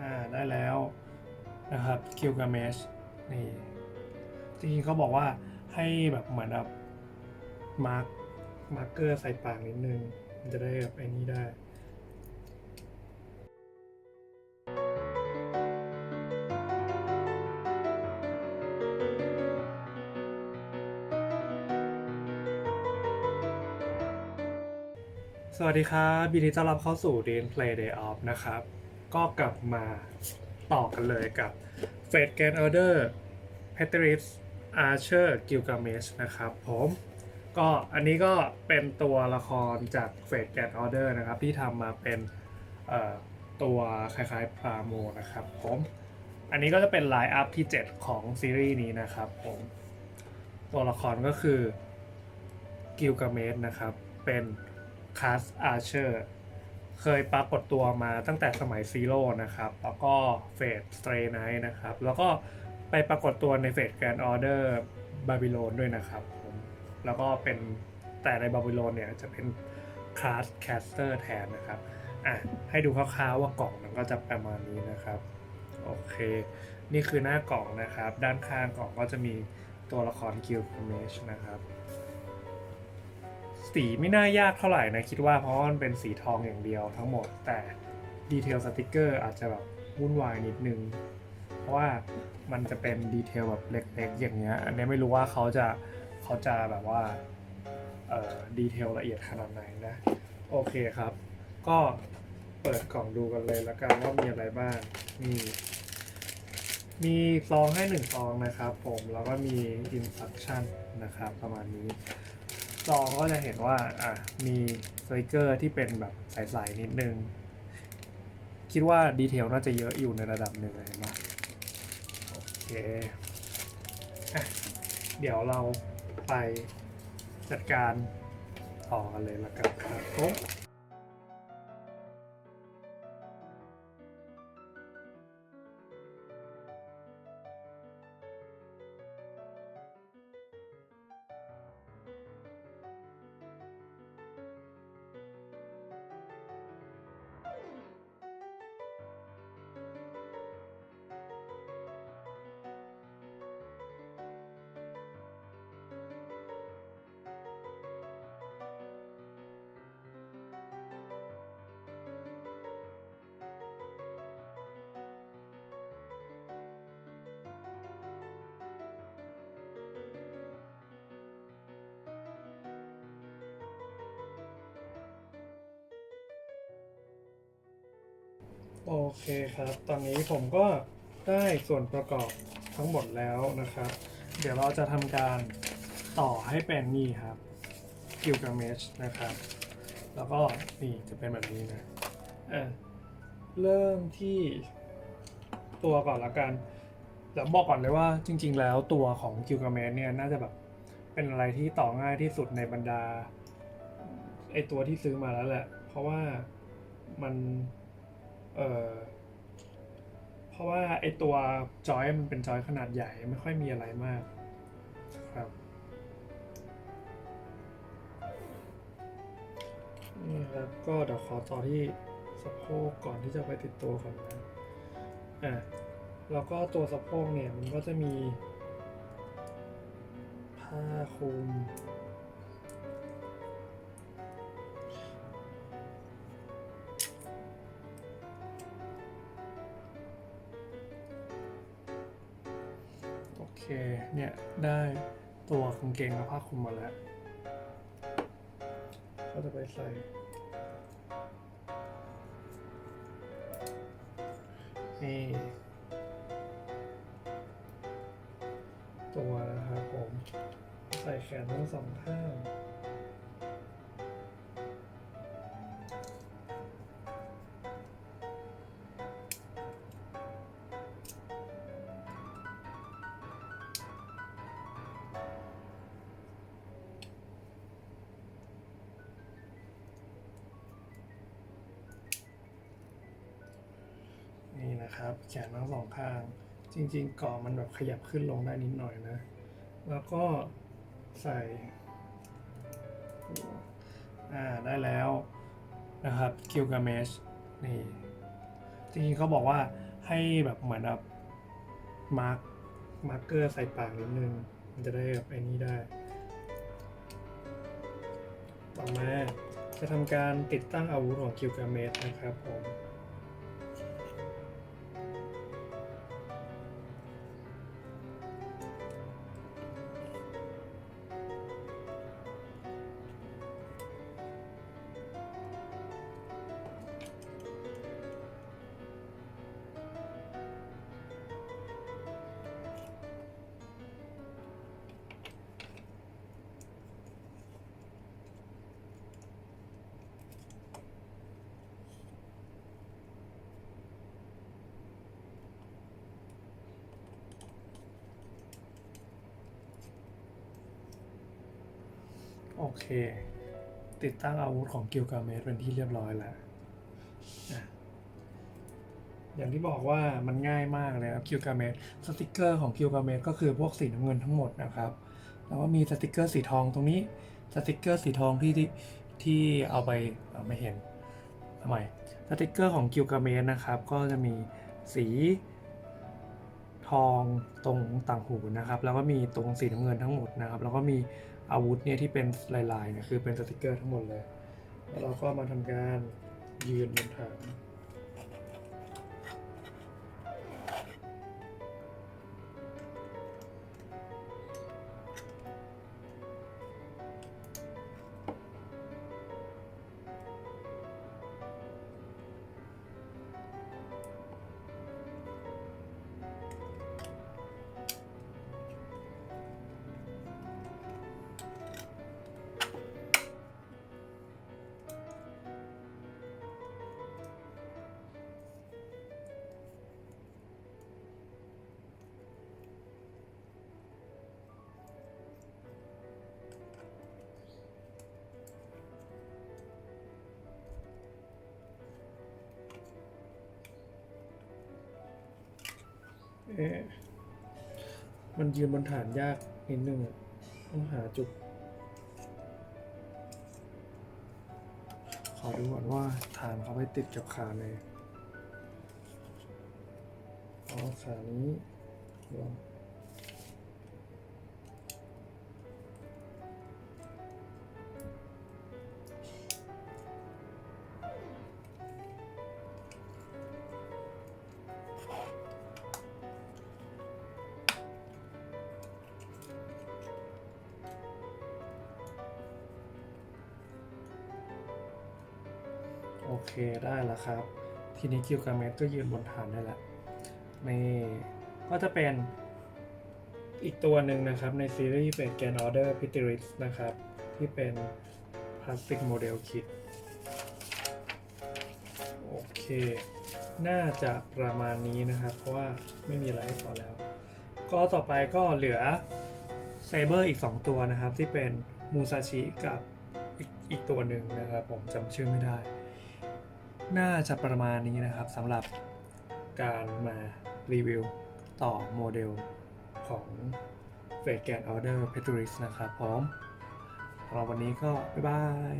อ่าได้แล้วนะครับคิวกาเมชนี่จริงๆเขาบอกว่าให้แบบเหมือนแบบมาร์กมาร์เกอร์ใส่ปากนิดนึง มันจะได้แบบไอ้นี้ได้สวัสดีครับยินดีต้อนรับเข้าสู่ d a n Play Day Off นะครับ ก็กลับมาต่อกันเลยกับ f a t e g a n Order p e t r i s Archer Gilgamesh นะครับผมก็อันนี้ก็เป็นตัวละครจาก f a t e g a n Order นะครับ ที่ทำมาเป็นตัวคล้ายๆพราโมนะครับผมอันนี้ก็จะเป็นไลน์อัพที่ 7 ของซีรีส์นี้นะครับผมตัวละครก็คือกิลกาเมสนะครับ เป็นคลาสอาร์เชอร์ เคยปรากฏตัวมาตั้งแต่สมัยซีโร่นะครับ แล้วก็เฟสสเตรไนท์นะครับ แล้วก็ไปปรากฏตัวในเฟสแกรนออเดอร์บาบิโลนด้วยนะครับผมแล้วก็เป็นแต่ในบาบิโลนเนี่ยจะเป็นคลาสแคสเตอร์แทนนะครับอะให้ดูคร่าวๆว่ากล่องมันก็จะประมาณนี้นะครับ โอเค นี่คือหน้ากล่องนะครับ ด้านข้างกล่องก็จะมีตัวละครกิลเมชนะครับ สีไม่น่ายากเท่าไหร่นะคิดว่าเพราะมันเป็นสีทองอย่างเดียวทั้งหมด แต่ดีเทลสติกเกอร์อาจจะแบบวุ่นวายนิดนึง เพราะว่ามันจะเป็นดีเทลแบบเล็กๆอย่างเงี้ยอันนี้ไม่รู้ว่าเขาจะเขาจะแบบว่าเอ่อดีเทลละเอียดขนาดไหนนะ โอเคครับ ก็เปิดกล่องดูกันเลยล้วกันว่ามีอะไรบ้างนี่มีซองให้หนึ่งซองนะครับผม แล้วก็มีอินสต c ชั่นนะครับ ประมาณนี้ ซองก็จะเห็นว่าอะมีสติกเกอร์ที่เป็นแบบใสๆนิดนึง คิดว่าดีเทลน่าจะเยอะอยู่ในระดับหนึ่งเลยเห็นไหมโอเคอเดี๋ยวเราไปจัดการต่อกันเลยละกันครับ โอเคครับ ตอนนี้ผมก็ได้ส่วนประกอบทั้งหมดแล้วนะครับ เดี๋ยวเราจะทำการต่อให้เป็นนี่ครับกิลกาเมชนะครับ แล้วก็นี่จะเป็นแบบนี้นะเออเริ่มที่ตัวก่อนละกันเดี๋ยวบอกก่อนเลยว่าจริง ๆ แล้วตัวของกิลกาเมชเนี่ยน่าจะแบบเป็นอะไรที่ต่อง่ายที่สุดในบรรดาไอตัวที่ซื้อมาแล้วแหละ เพราะว่ามัน เออเพราะว่าไอตัวจอยมันเป็นจอยขนาดใหญ่ไม่ค่อยมีอะไรมากครับนี่ครับก็เดี๋ยวขอต่อที่สะโพกก่อนที่จะไปติดตัวก่อนนะอะแล้วก็ตัวสะโพกเนี่ยมันก็จะมีผ้าคลุม เคเนี่ย ได้ตัวกางเกงและผ้าคลุมมาแล้ว ก็จะไปใส่นี่ตัวนะครับผม ใส่แขนทั้งสองข้าง นะครับ แขนทั้งสองข้าง จริงๆก่อมันแบบขยับขึ้นลงได้นิดหน่อยนะ แล้วก็ใส่อ่าได้แล้วนะครับกิลกาเมชนี่จริงๆเขาบอกว่าให้แบบเหมือนแบบมาร์กมาร์กเกอร์ใส่ปากนิดนึง มันจะได้แบบไอ้นี้ได้ ต่อมาจะทำการติดตั้งอาวุธของคิวกาเมสนะครับผม เค ติดตั้งอาวุธของกิลกาเมสเป็นที่เรียบร้อยแล้วอย่างที่บอกว่ามันง่ายมากเลยครับกิลกาเมสสติกเกอร์ของกิลกาเมสก็คือพวกสีน้ำเงินทั้งหมดนะครับ แล้วก็มีสติกเกอร์สีทองตรงนี้สติกเกอร์สีทองที่ที่ที่เอาไปเอาไม่เห็นทำไมสติกเกอร์ของกิลกาเมสนะครับ ก็จะมีสี ทองตรงต่างหูนะครับ แล้วก็มีตรงสีน้ำเงินทั้งหมดนะครับ แล้วก็มีอาวุธเนี่ยที่เป็นลายๆเนี่ยคือเป็นสติกเกอร์ทั้งหมดเลย แล้วเราก็มาทำการยืนบนฐาน อ๊ะมันยืนบนฐานยากนิดนึงอะต้องหาจุด ขอดูก่อนว่าฐานเขาไปติดกับขาเลยอ๋อขานี้ลอง เคได้แล้วครับ ทีนี้คิวกาเมสก็ยืนบนฐานได้แล้วนี่ก็จะเป็นอีกตัวหนึ่งนะครับ ในซีรีส์เป็นแกนออเดอร์พิติริสนะครับ ที่เป็นพลาสติกโมเดลคิดโอเค น่าจะประมาณนี้นะครับ เพราะว่าไม่มีอะไรให้ต่อแล้ว ก็ต่อไปก็เหลือไซเบอร์อีก 2 ตัวนะครับ ที่เป็นมูซาชิกับอีกอีกตัวหนึ่งนะครับ ผมจำชื่อไม่ได้ น่าจะประมาณนี้นะครับสำหรับการมารีวิวต่อโมเดลของเฟดแกนออเดอร์เพทูริสนะครับพร้อมสำหรับวันนี้ก็บ๊ายบาย